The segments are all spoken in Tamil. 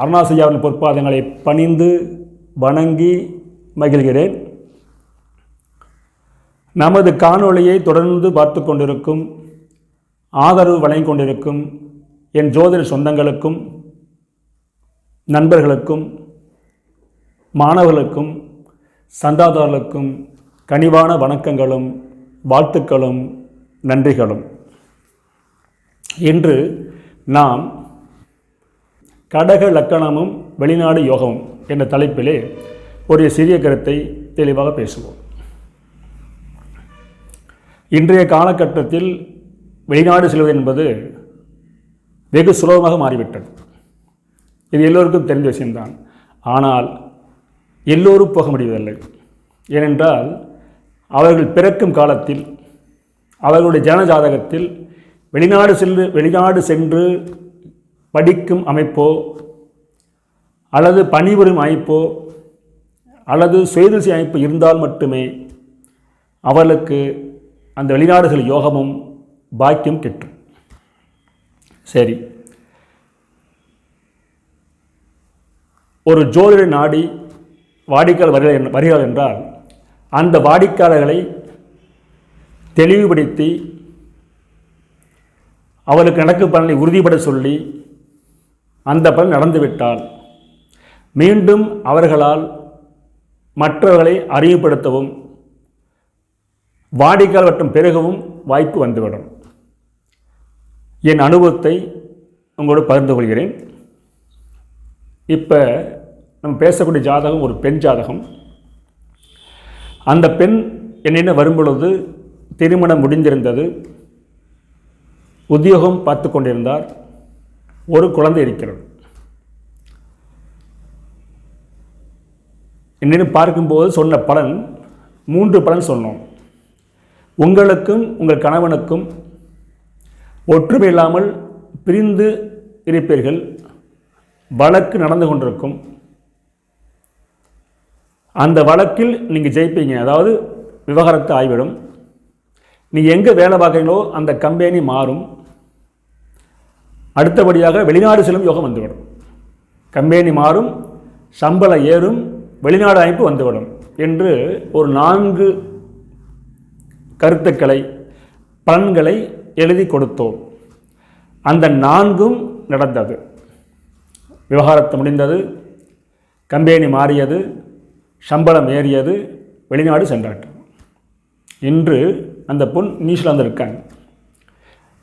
அருணாசையாவின் பொற்பாதங்களை பணிந்து வணங்கி மகிழ்கிறேன். நமது காணொளியை தொடர்ந்து பார்த்து கொண்டிருக்கும் ஆதரவு வழங்கி கொண்டிருக்கும் என் ஜோதிட சொந்தங்களுக்கும் நண்பர்களுக்கும் மாணவர்களுக்கும் சந்தாதாரர்களுக்கும் கனிவான வணக்கங்களும் வாழ்த்துக்களும் நன்றிகளும். இன்று நாம் கடக லக்கணமும் வெளிநாடு யோகமும் என்ற தலைப்பிலே ஒரு சிறிய கருத்தை தெளிவாக பேசுவோம். இன்றைய காலகட்டத்தில் வெளிநாடு செல்வது என்பது வெகு சுலபமாக மாறிவிட்டது. இது எல்லோருக்கும் தெரிந்த விஷயம்தான். ஆனால் எல்லோரும் போக முடிவதில்லை. ஏனென்றால் அவர்கள் பிறக்கும் காலத்தில் அவர்களுடைய ஜன ஜாதகத்தில் வெளிநாடு சென்று வெளிநாடு சென்று படிக்கும் அமைப்போ அல்லது பணிபுரியும் அமைப்போ அல்லது சுயதிசை அமைப்பு இருந்தால் மட்டுமே அவர்களுக்கு அந்த வெளிநாடுகள் யோகமும் பாக்கியம் கிட்டும். சரி. ஒரு ஜோதிட நாடி வாடிக்கையாளர் வருகிறார் வருகிறார் என்றால் அந்த வாடிக்கையாளர்களை தெளிவுபடுத்தி அவளுக்கு நடக்கும் பலனை உறுதிப்பட சொல்லி அந்த பலன் நடந்துவிட்டால் மீண்டும் அவர்களால் மற்றவர்களை அறிவுப்படுத்தவும் வாடிக்கையாளர் வட்டம் பெருகவும் வாய்ப்பு வந்துவிடும். என் அனுபவத்தை உங்களோடு பகிர்ந்து கொள்கிறேன். இப்போ நம்ம பேசக்கூடிய ஜாதகம் ஒரு பெண் ஜாதகம். அந்த பெண் என்னென்ன வரும்பொழுது திருமணம் முடிந்திருந்தது. உத்தியோகம் பார்த்து கொண்டிருந்தார். ஒரு குழந்தை இருக்கிறது. என்னென்னு பார்க்கும்போது சொன்ன பலன் மூன்று பலன் சொன்னோம். உங்களுக்கும் உங்கள் கணவனுக்கும் ஒற்றுமை இல்லாமல் பிரிந்து இருப்பீர்கள். வழக்கு நடந்து கொண்டிருக்கும். அந்த வழக்கில் நீங்கள் ஜெயிப்பீங்க. அதாவது விவகாரத்தை ஆய்விடும். நீங்கள் எங்கே வேலை பார்க்குறீங்களோ அந்த கம்பெனி மாறும். அடுத்தபடியாக வெளிநாடு செல்லும் யோகம் வந்துவிடும். கம்பெனி மாறும் சம்பளம் ஏறும் வெளிநாடு அமைப்பு வந்துவிடும் என்று ஒரு நான்கு கருத்துக்களை பலன்களை எழுதி கொடுத்தோம். அந்த நான்கும் நடந்தது. விவகாரத்து முடிந்தது கம்பெனி மாறியது சம்பளம் ஏறியது வெளிநாடு சென்றாட்டம் இன்று அந்த பொன் நியூசிலாந்து இருக்காங்க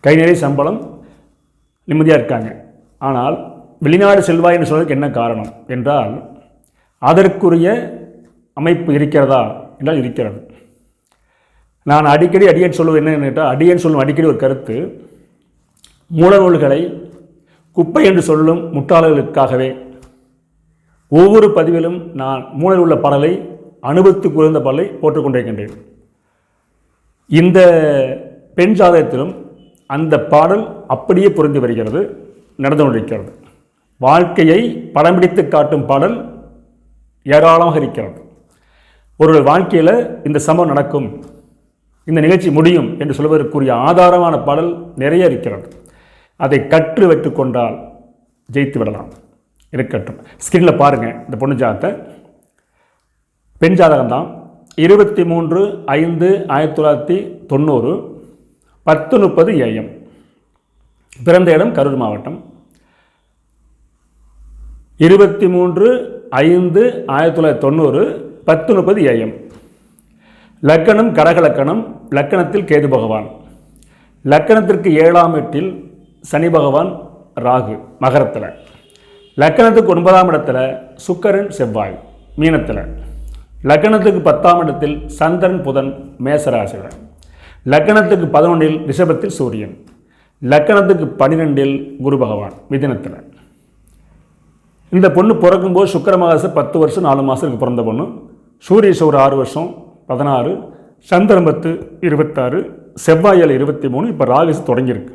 கை நிறைய சம்பளம் நிம்மதியாக இருக்காங்க. ஆனால் வெளிநாடு செல்வாய் என்று சொல்வதற்கு என்ன காரணம்? என்றால் அதற்குரிய அமைப்பு இருக்கிறதா? என்றால் இருக்கிறது. நான் அடிக்கடி அடியேன் சொல்லுவது என்ன கேட்டால் அடியேன் சொல்லும் அடிக்கடி ஒரு கருத்து மூலநூல்களை குப்பை என்று சொல்லும் முட்டாளர்களுக்காகவே ஒவ்வொரு பதிவிலும் நான் மூலையில் உள்ள பாடலை அனுபவித்து குறைந்த பாடலை போட்டுக்கொண்டிருக்கின்றேன் இந்த பெண் ஜாதகத்திலும் அந்த பாடல் அப்படியே புரிந்து வருகிறது நடந்து கொண்டிருக்கிறது வாழ்க்கையை படம் பிடித்து காட்டும் பாடல் ஏராளமாக இருக்கிறது. ஒரு வாழ்க்கையில் இந்த சமம் நடக்கும் இந்த நிகழ்ச்சி முடியும் என்று சொல்வதற்குரிய ஆதாரமான பாடல் நிறைய இருக்கிறது. அதை கற்று வைத்துக்கொண்டால் ஜெயித்து விடலாம். இருக்கட்டும். ஸ்கிரீனில் பாருங்கள் இந்த பொண்ணு ஜாதகத்தை. பெண் ஜாதகம் தான் இருபத்தி மூன்று ஐந்து ஆயிரத்தி தொள்ளாயிரத்தி தொண்ணூறு. பத்து முப்பது ஏஎம் பிறந்த இடம் கரூர் மாவட்டம். இருபத்தி மூன்று ஐந்து ஆயிரத்தி தொள்ளாயிரத்தி தொண்ணூறு பத்து முப்பது ஏஎம் லக்கணம் கடக லக்கணம் லக்கணத்தில் கேது பகவான். லக்கணத்திற்கு ஏழாம் எட்டில் சனி பகவான் ராகு மகரத்தில். லக்கணத்துக்கு ஒன்பதாம் இடத்துல சுக்கரன் செவ்வாய் மீனத்தில். லக்கணத்துக்கு பத்தாம் இடத்தில் சந்திரன் புதன் மேசராசியில் லக்கணத்துக்கு பதினொன்றில் ரிஷபத்தில் சூரியன். லக்கணத்துக்கு பன்னிரெண்டில் குரு பகவான் மிதினத்தில். இந்த பொண்ணு பிறக்கும்போது சுக்கர பத்து வருஷம் நாலு மாதத்துக்கு பிறந்த பொண்ணு. சூரியஸ் ஒரு ஆறு வருஷம் பதினாறு. சந்திரன் பத்து இருபத்தாறு. செவ்வாயில் இருபத்தி மூணு. இப்போ ராகசு தொடங்கியிருக்கு.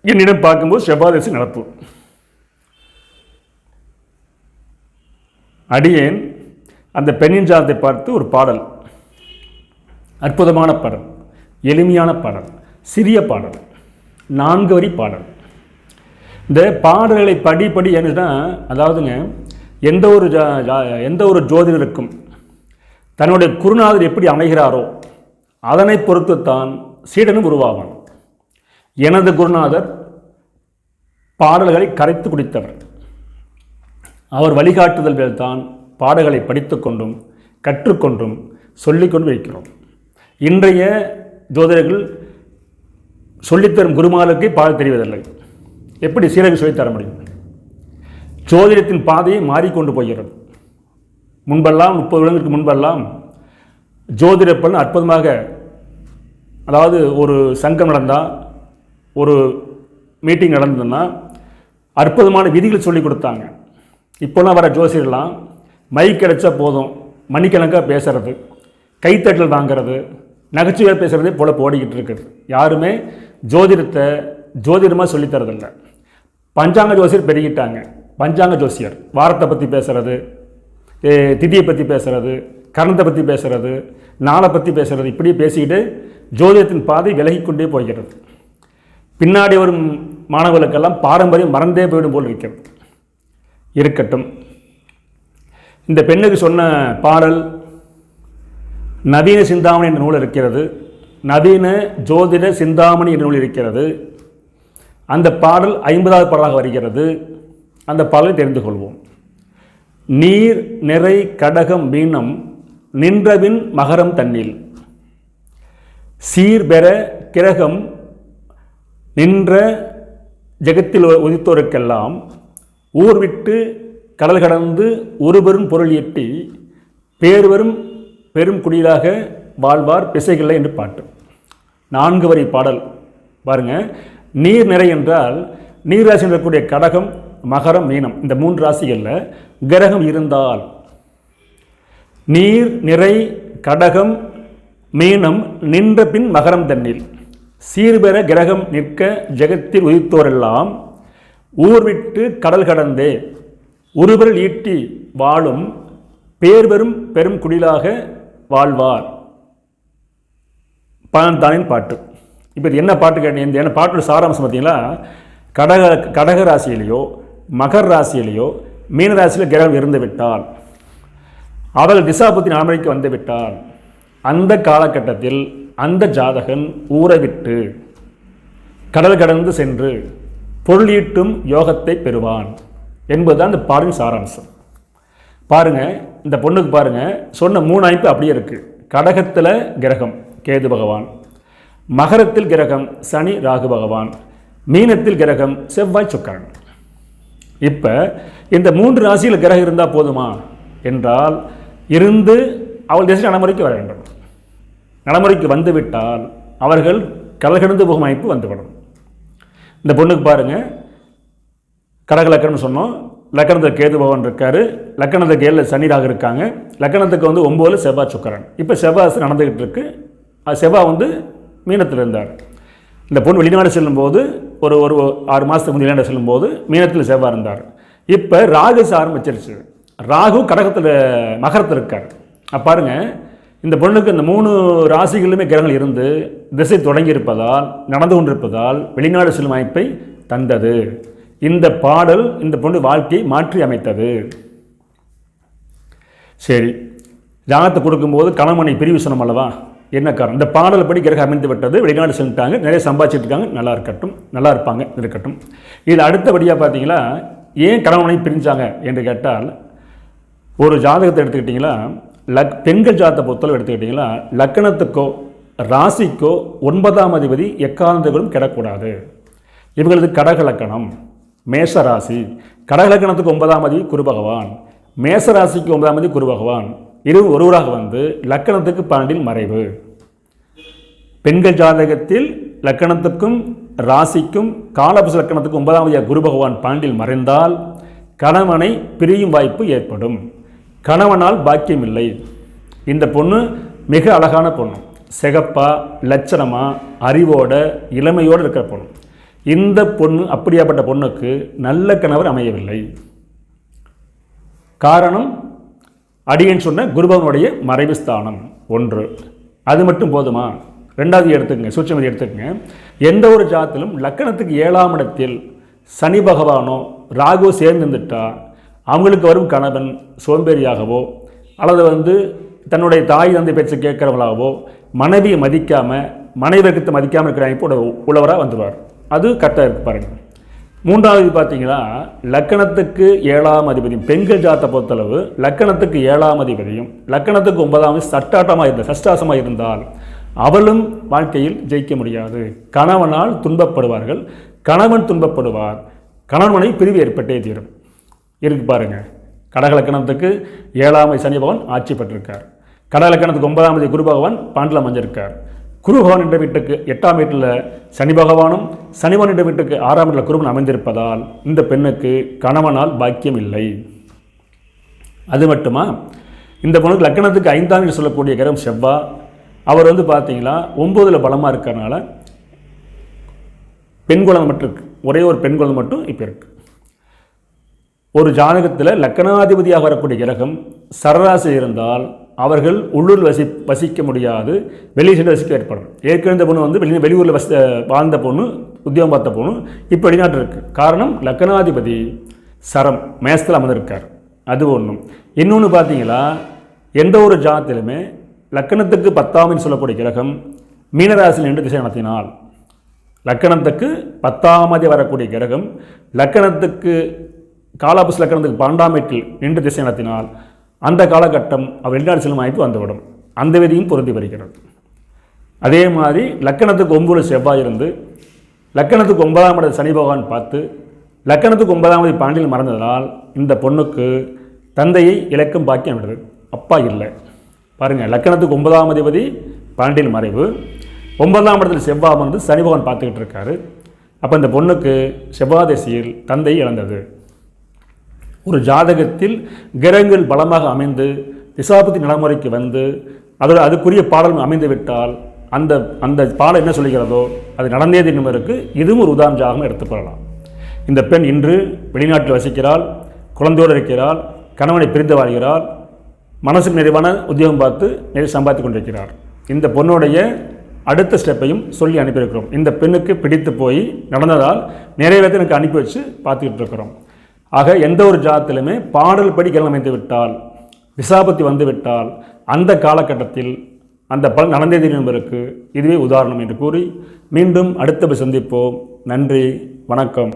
என்னிடம் பார்க்கும்போது செவ்வாதசி நடப்பு. அடியேன் அந்த பெண்ணின் ஜாதத்தை பார்த்து ஒரு பாடல். அற்புதமான பாடல் எளிமையான பாடல் சிறிய பாடல் நான்கு வரி பாடல். இந்த பாடல்களை படி படி என்னன்னா அதாவதுங்க எந்த ஒரு ஜா ஜா- எந்த ஒரு ஜோதிடருக்கும் தன்னுடைய குருநாதர் எப்படி அமைகிறாரோ அதனை பொறுத்துத்தான் சீடனும் உருவாவான். எனது குருநாதர் பாடல்களை கரைத்து குடித்தவர். அவர் வழிகாட்டுதல்கள் தான் பாடல்களை படித்துக்கொண்டும் கற்றுக்கொண்டும் சொல்லிக்கொண்டு இருக்கிறோம். இன்றைய ஜோதிடர்கள் சொல்லித்தரும் குருமாலுக்கு பாதை தெரிவதில்லை. எப்படி சீரக சொல்லித்தர முடியும்? ஜோதிடத்தின் பாதையை மாறிக்கொண்டு போகிறது. முன்பெல்லாம் முப்பது வருடங்களுக்கு முன்பெல்லாம் ஜோதிட பலன் அற்புதமாக அதாவது ஒரு சங்கம் நடந்தால் ஒரு மீட்டிங் நடந்ததுன்னா அற்புதமான விதிகள் சொல்லி கொடுத்தாங்க. இப்போலாம் வர ஜோசியர்லாம் மைக் கிடைச்சா போதும் மணிக்கணக்காக பேசுகிறது கைத்தட்டல் வாங்குறது நகைச்சுவையாக பேசுகிறதே போல போடிக்கிட்டு இருக்குது யாருமே ஜோதிடத்தை ஜோதிடமாக சொல்லித்தரதில்லை பஞ்சாங்க ஜோசியர் பெருகிட்டாங்க. பஞ்சாங்க ஜோசியர் வாரத்தை பற்றி பேசுகிறது திதியை பற்றி பேசுகிறது கரணத்தை பற்றி பேசுகிறது நாளை பற்றி பேசுகிறது இப்படி பேசிக்கிட்டு ஜோதிடத்தின் பாதை விலகிக்கொண்டே போகிறது. பின்னாடி வரும் மாணவர்களுக்கெல்லாம் பாரம்பரியம் மறந்தே போயிடும் போல் இருக்கிறது. இருக்கட்டும். இந்த பெண்ணுக்கு சொன்ன பாடல் நவீன சிந்தாமணி என்ற நூல் இருக்கிறது. நவீன ஜோதிட சிந்தாமணி என்ற நூல் இருக்கிறது. அந்த பாடல் ஐம்பதாவது பாடலாக வருகிறது. அந்த பாடலை தெரிந்து கொள்வோம். நீர் நிறை கடகம் மீனம் நின்றவின் மகரம் தன்னில். சீர்பெற கிரகம் நின்ற ஜெகத்தில் உதித்தோருக்கெல்லாம் ஊர் விட்டு கடல் கடந்து ஒருவரும் பொருள் எட்டி பேர்வரும் பெரும் குடியிலாக வாழ்வார் பிசைகளை என்று பாட்டு. நான்கு வரி பாடல். பாருங்க. நீர் நிறை என்றால் நீர் ராசி இருக்கக்கூடிய கடகம் மகரம் மீனம். இந்த மூன்று ராசிகளில் கிரகம் இருந்தால் நீர் நிறை கடகம் மீனம் நின்ற பின் மகரம் தன்னில். சீர்பெற கிரகம் நிற்க ஜெகத்தில் உதித்தோரெல்லாம் ஊர் விட்டு கடல் கடந்தே. உருவல் ஈட்டி வாழும் பேர் பெரும் பெரும் குடிலாக வாழ்வார். பழந்தானின் பாட்டு. இப்போ இது என்ன பாட்டு கேட்டீங்க? இந்த என்ன பாட்டோட சாராம்சம் பார்த்தீங்கன்னா கடக கடக ராசியிலேயோ மகர் ராசியிலேயோ மீன ராசியில் கிரகம் இருந்து விட்டால் அவள் திசாபுத்தி நாமரைக்கு வந்து விட்டால் அந்த காலகட்டத்தில் அந்த ஜாதகன் ஊரை விட்டு கடல் கடந்து சென்று பொருளீட்டும் யோகத்தை பெறுவான் என்பதுதான் இந்த பாடலின் சாராம்சம். பாருங்க இந்த பொண்ணுக்கு பாருங்கள் சொன்ன மூணு அமைப்பு அப்படியே இருக்குது கடகத்தில் கிரகம் கேது பகவான். மகரத்தில் கிரகம் சனி ராகு பகவான். மீனத்தில் கிரகம் செவ்வாய் சுக்கரன். இப்போ இந்த மூன்று ராசியில் கிரகம் இருந்தால் போதுமா? என்றால் இருந்து அவள் திசை நடைமுறைக்கு வர வேண்டும். நடைமுறைக்கு வந்துவிட்டால் அவர்கள் கலகெடுந்து போகும் அமைப்பு வந்துவிடும். இந்த பொண்ணுக்கு பாருங்கள் கடகலக்கணம்னு சொன்னோம். லக்கணத்தில் கேது பகவான் இருக்காரு. லக்கணத்துக்கு ஏழில் சனிராக இருக்காங்க. லக்கணத்துக்கு வந்து ஒம்போதில் செவ்வாய் சுக்கரன். இப்போ செவ்வாய் நடந்துக்கிட்டு இருக்கு. அது செவ்வாய் வந்து மீனத்தில் இருந்தார். இந்த பொண்ணு வெளிநாடு செல்லும்போது ஒரு ஒரு ஆறு மாதத்துக்கு முந்தைய வெளிநாடு செல்லும்போது மீனத்தில் செவ்வாய் இருந்தார். இப்போ ராகு ஆரம்பிச்சிருச்சு ராகு கடகத்தில் மகரத்தில் இருக்கார். பாருங்க இந்த பொண்ணுக்கு இந்த மூணு ராசிகளிலுமே கிரகங்கள் இருந்து திசை தொடங்கி இருப்பதால் நடந்து கொண்டிருப்பதால் வெளிநாடு செல்லும் வாய்ப்பை தந்தது. இந்த பாடல் இந்த பொண்ணு வாழ்க்கையை மாற்றி அமைத்தது. சரி ஜானத்தை கொடுக்கும்போது கணவனை பிரிவு சொன்னோம் அல்லவா? என்ன காரணம்? இந்த பாடல் படி கிரகம் அமைந்து விட்டது வெளிநாடு சென்றுட்டாங்க நிறைய சம்பாதிச்சிட்டு இருக்காங்க நல்லா இருக்கட்டும் நல்லா இருப்பாங்க இருக்கட்டும். இதில் அடுத்தபடியாக பார்த்தீங்களா ஏன் கணவனை பிரிஞ்சாங்க என்று கேட்டால் ஒரு ஜாதகத்தை எடுத்துக்கிட்டிங்களா லக் பெண்கள் ஜாதகத்தை பொறுத்தளவு எடுத்துக்கிட்டிங்களா லக்கணத்துக்கோ ராசிக்கோ ஒன்பதாம் அதிபதி எக்காந்தங்களும் கிடக்கூடாது. இவங்களது கடக லக்கணம். மேஷராசி ராசி ஒன்பதாம் அதி குரு பகவான். மேச ராசிக்கு ஒன்பதாம் அதி குரு பகவான். இரு ஒருவராக வந்து லக்கணத்துக்கு பன்னெண்டில் மறைவு. பெண்கள் ஜாதகத்தில் லக்கணத்துக்கும் ராசிக்கும் காலபுச லக்கணத்துக்கும் ஒன்பதாம் அதிகார குரு பகவான் பாண்டில் மறைந்தால் கணவனை பிரியும் வாய்ப்பு ஏற்படும். கணவனால் பாக்கியம் இல்லை இந்த பொண்ணு மிக அழகான பொண்ணு. சிகப்பா லட்சணமா அறிவோட இளமையோடு இருக்கிற பொண்ணு. இந்த பொண்ணு அப்படியாப்பட்ட பொண்ணுக்கு நல்ல கணவர் அமையவில்லை. காரணம் அடியன் சொன்ன குருபவனுடைய மறைவு ஸ்தானம் ஒன்று. அது மட்டும் போதுமா? ரெண்டாவது எடுத்துக்கங்க சூட்சமதி எடுத்துக்கங்க. எந்த ஒரு ஜாத்திலும் லக்கணத்துக்கு ஏழாம் இடத்தில் சனி பகவானோ ராகு சேர்ந்துட்டா அவங்களுக்கு வரும் கணவன் சோம்பேறியாகவோ அல்லது வந்து தன்னுடைய தாய் தந்தை பேச்சு கேட்குறவங்களாகவோ மனைவியை மதிக்காமல் மனைவி மதிக்காமல் இருக்கிற இப்போ உழவராக வந்துடுவார் அது கரெக்டாக இருக்குது பாருங்கள் மூன்றாவது பார்த்தீங்கன்னா லக்கணத்துக்கு ஏழாம் அதிபதியும் பெண்கள் ஜாத்தை பொறுத்தளவு லக்கணத்துக்கு ஏழாம் அதிபதியும் லக்கணத்துக்கு ஒன்பதாம் சட்டாட்டமாக இருந்த சஷ்டாசமாக இருந்தால் அவளும் வாழ்க்கையில் ஜெயிக்க முடியாது. கணவனால் துன்பப்படுவார்கள் கணவன் துன்பப்படுவார் கணவனை பிரிவு ஏற்பட்டே தீரும். இருக்கு பாருங்க. கடகலக்கணத்துக்கு ஏழாமை சனி பகவான் ஆட்சி பெற்றிருக்கார். கடகலக்கணத்துக்கு ஒன்பதாம் குரு பகவான் பாண்டில் அமைஞ்சிருக்கார் குரு என்ற வீட்டுக்கு எட்டாம் வீட்டில் சனி பகவானும் சனிபவன் என்ற வீட்டுக்கு ஆறாம் வீட்டில் குருவன் அமைந்திருப்பதால் இந்த பெண்ணுக்கு கணவனால் பாக்கியம் இல்லை அது மட்டுமா? இந்த பொண்ணுக்கு லக்கணத்துக்கு ஐந்தாம் வீடு சொல்லக்கூடிய கிரகம் செவ்வா. அவர் வந்து பார்த்தீங்களா ஒம்போதில் பலமாக இருக்கிறனால பெண் குழந்தை மட்டும் இருக்குது ஒரே ஒரு பெண் குழந்தை மட்டும் இப்போ இருக்குது ஒரு ஜாதகத்தில் லக்கணாதிபதியாக வரக்கூடிய கிரகம் சரராசி இருந்தால் அவர்கள் உள்ளூர் வசி வசிக்க முடியாது. வெளியே சென்று வசிக்க ஏற்படும். ஏற்கனவே இந்த பொண்ணு வந்து வெளியே வெளியூரில் வசி வாழ்ந்த பொண்ணு உத்தியோகம் பார்த்த பொண்ணு இப்போ வெளிநாட்டில் இருக்குது காரணம் லக்னாதிபதி சரம் மேசத்தில் அமர்ந்திருக்கார். அது ஒன்றும் இன்னொன்று பார்த்தீங்களா? எந்த ஒரு ஜாத்திலுமே லக்கணத்துக்கு பத்தாமின்னு சொல்லக்கூடிய கிரகம் மீனராசியில் நின்று திசை நடத்தினால் லக்கணத்துக்கு பத்தாமதி வரக்கூடிய கிரகம் லக்கணத்துக்கு காலாபுஸ் லக்கணத்துக்கு பன்னெண்டாம் வீட்டில் நின்று திசை நடத்தினால் அந்த காலகட்டம் வெளிநாடு செல்லும் வாய்ப்பு வந்துவிடும். அந்த விதியும் பொருந்தி வருகிறது. அதே மாதிரி லக்கணத்துக்கு ஒன்பது செவ்வாய் இருந்து லக்கணத்துக்கு ஒன்பதாம் இடத்து சனி பகவான் பார்த்து லக்கணத்துக்கு ஒன்பதாம் தேதி பாண்டியில் மறந்ததால் இந்த பொண்ணுக்கு தந்தையை இலக்கம் பாக்கியம் விடுது அப்பா இல்லை. பாருங்கள் லக்கணத்துக்கு ஒன்பதாம் அதிபதி பாண்டியில் மறைவு. ஒன்பதாம் இடத்தில் செவ்வாய் வந்து சனி பகவான் பார்த்துக்கிட்டு இருக்காரு. அப்போ இந்த பொண்ணுக்கு செவ்வாதசியில் தந்தை இழந்தது. ஒரு ஜாதகத்தில் கிரகங்கள் பலமாக அமைந்து திசாபதி நடைமுறைக்கு வந்து அதோட அதுக்குரிய பாடல் அமைந்து விட்டால் அந்த அந்த பாடம் என்ன சொல்லுகிறதோ அது நடந்தே தினமருக்கு இதுவும் ஒரு உதாரண ஜாதகம் எடுத்துக்கொள்ளலாம் இந்த பெண் இன்று வெளிநாட்டில் வசிக்கிறாள் குழந்தையோடு இருக்கிறாள் கணவனை பிரிந்து வாழ்கிறாள் மனசுக்கு நிறைவான உத்தியோகம் பார்த்து நிறைய சம்பாதித்து கொண்டிருக்கிறார். இந்த பொண்ணுடைய அடுத்த ஸ்டெப்பையும் சொல்லி அனுப்பியிருக்கிறோம். இந்த பெண்ணுக்கு பிடித்து போய் நடந்ததால் நிறைய எனக்கு அனுப்பி வச்சு பார்த்துக்கிட்டு இருக்கிறோம். ஆக எந்த ஒரு ஜாதத்திலுமே பாடல் படி அமைந்து விட்டால் விசாபத்தி வந்து விட்டால் அந்த காலகட்டத்தில் அந்த பலன் நடந்தே என்பதற்கு இதுவே உதாரணம் என்று கூறி மீண்டும் அடுத்த சந்திப்போம் நன்றி வணக்கம்.